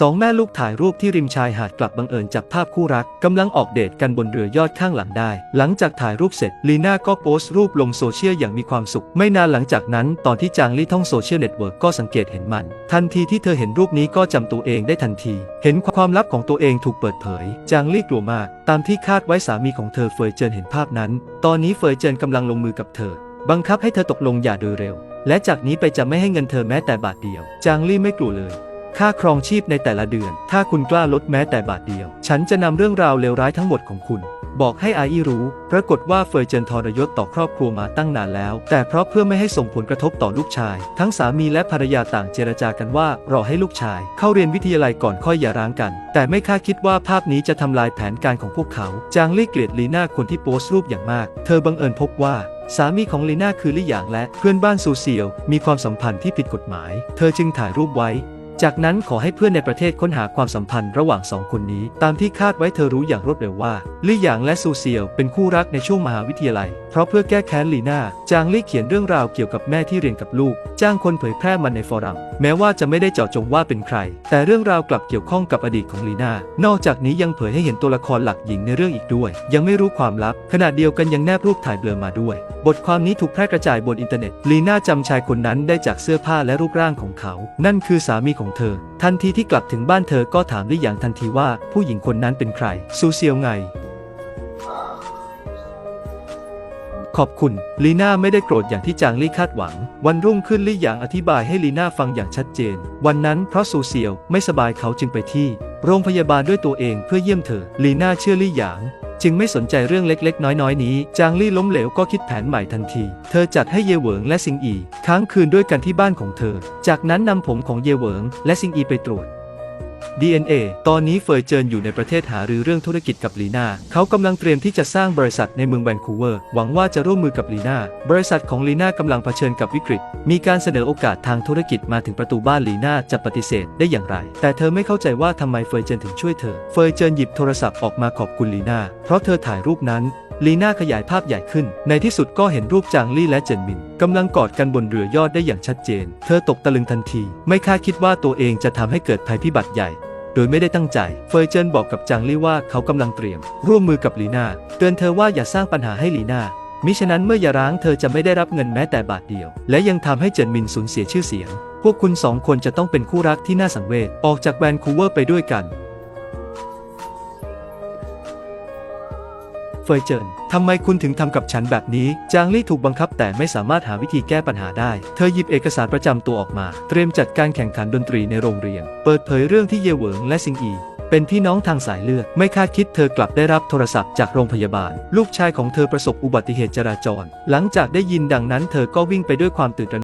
สองแม่ลูกถ่ายรูปที่ริมชายหาดกลับบังเอิญจับภาพคู่รักกำลังออกเดทกันบนเรือยอดข้างหลังได้ หลังจากถ่ายรูปเสร็จลีน่าก็โพสต์รูปลงโซเชียลอย่างมีความสุข ไม่นานหลังจากนั้นตอนที่จางลี่ท่องโซเชียลเน็ตเวิร์กก็สังเกตเห็นมัน ทันทีที่เธอเห็นรูปนี้ก็จำตัวเองได้ทันที เห็นความลับของตัวเองถูกเปิดเผย จางลี่กลัวมาก ตามที่คาดไว้สามีของเธอเฟยเจินเห็นภาพนั้น ตอนนี้เฟยเจินกำลังลงมือกับเธอ บังคับให้เธอตกลงอย่าโดยเร็ว และจากนี้ไปจะไม่ให้เงินเธอแม้แต่บาทเดียว จางลี่ไม่กลัวเลย ค่าครองชีพในแต่ละเดือน ถ้าคุณกล้าลดแม้แต่บาทเดียว ฉันจะนำเรื่องราวเลวร้ายทั้งหมดของคุณ บอกให้อาอีรู้ ปรากฏว่าเฟยเจนทรยศต่อครอบครัวมาตั้งนานแล้ว แต่เพราะเพื่อไม่ให้ส่งผลกระทบต่อลูกชาย ทั้งสามีและภรรยาต่างเจรจากันว่ารอให้ลูกชาย เข้าเรียนวิทยาลัยก่อนค่อยอย่าร้างกัน แต่ไม่คาดคิดว่าภาพนี้จะทำลายแผนการของพวกเขา จางลี่เกลียดลีน่าคนที่โพสต์รูปอย่างมาก เธอบังเอิญพบว่าสามีของลีน่าคือลี่หยางและเพื่อนบ้านซูเซียว มีความสัมพันธ์ที่ผิดกฎหมาย เธอจึงถ่ายรูปไว้ จากนั้นขอให้เพื่อนในประเทศค้นหาความสัมพันธ์ระหว่างสองคนนี้ ตามที่คาดไว้เธอรู้อย่างรวดเร็วว่าลี่หยางและซูเซียวเป็นคู่รักในช่วงมหาวิทยาลัย เพราะเพื่อแก้แค้นลีน่าจางลี่เขียนเรื่องราวเกี่ยวกับแม่ที่เรียนกับลูก จ้างคนเผยแพร่มันในฟอรัม แม้ว่าจะไม่ได้เจาะจงว่าเป็นใคร แต่เรื่องราวกลับเกี่ยวข้องกับอดีตของลีน่านอกจากนี้ยังเผยให้เห็นตัวละครหลักหญิงในเรื่องอีกด้วย ยังไม่รู้ความลับ ขณะเดียวกันยังแนบรูปถ่ายเบลอมาด้วย บทความนี้ถูกแพร่กระจายบนอินเทอร์เน็ตลีน่าจำชายคนนั้นได้จากเสื้อผ้าและรูปร่างของเขา นั่นคือสามีของเธอ ทันทีที่กลับถึงบ้านเธอก็ถามลี่หยางทันทีว่าผู้หญิงคนนั้นเป็นใคร ซูเซียวไง ขอบคุณ ลีน่าไม่ได้โกรธอย่างที่จางลี่คาดหวัง วันรุ่งขึ้นลี่หยางอธิบายให้ลีน่าฟังอย่างชัดเจน วันนั้นเพราะซูเซียวไม่สบายเขาจึงไปที่ โรงพยาบาลด้วยตัวเองเพื่อเยี่ยมเธอ ลีน่าเชื่อลี่หยาง จึงไม่สนใจเรื่องเล็กๆ น้อยๆ นี้ จางลี่ล้มเหลวก็คิดแผนใหม่ทันที เธอจัดให้เยเหวิงและซิงอี ค้างคืนด้วยกันที่บ้านของเธอ จากนั้นนำผมของเยเหวิงและซิงอีไปตรวจ DNA ตอนนี้เฟยเจินอยู่ในประเทศหารือเรื่องธุรกิจกับลีนา เขากำลังเตรียมที่จะสร้างบริษัทในเมืองแวนคูเวอร์ หวังว่าจะร่วมมือกับลีนา บริษัทของลีนากำลังเผชิญกับวิกฤต มีการเสนอโอกาสทางธุรกิจมาถึงประตูบ้านลีนาจะปฏิเสธได้อย่างไร แต่เธอไม่เข้าใจว่าทำไมเฟยเจินถึงช่วยเธอ เฟยเจินหยิบโทรศัพท์ออกมาขอบคุณลีนา เพราะเธอถ่ายรูปนั้น ลีน่าขยายภาพใหญ่ขึ้น ในที่สุดก็เห็นรูปจางลี่และเจินมินกำลังกอดกันบนเรือยอดได้อย่างชัดเจน เธอตกตะลึงทันที ไม่คาดคิดว่าตัวเองจะทำให้เกิดภัยพิบัติใหญ่ โดยไม่ได้ตั้งใจ เฟยเจินบอกกับจางลี่ว่าเขากำลังเตรียม ร่วมมือกับลีน่าเตือนเธอว่าอย่าสร้างปัญหาให้ลีน่ามิฉะนั้นเมื่ออย่าร้างเธอจะไม่ได้รับเงินแม้แต่บาทเดียว และยังทำให้เจินมินสูญเสียชื่อเสียง พวกคุณสองคนจะต้องเป็นคู่รักที่น่าสังเวชออกจากแวนคูเวอร์ไปด้วยกัน เฟยเจินทำไมคุณถึงทำกับฉันแบบนี้ จางลี่ถูกบังคับแต่ไม่สามารถหาวิธีแก้ปัญหาได้ เธอหยิบเอกสารประจำตัวออกมา เตรียมจัดการแข่งขันดนตรีในโรงเรียน เปิดเผยเรื่องที่เยเหวิงและซิงอี เป็นพี่น้องทางสายเลือด ไม่คาดคิดเธอกลับได้รับโทรศัพท์จากโรงพยาบาล ลูกชายของเธอประสบอุบัติเหตุจราจร หลังจากได้ยินดังนั้นเธอก็วิ่งไปด้วยความตื่นตระหนก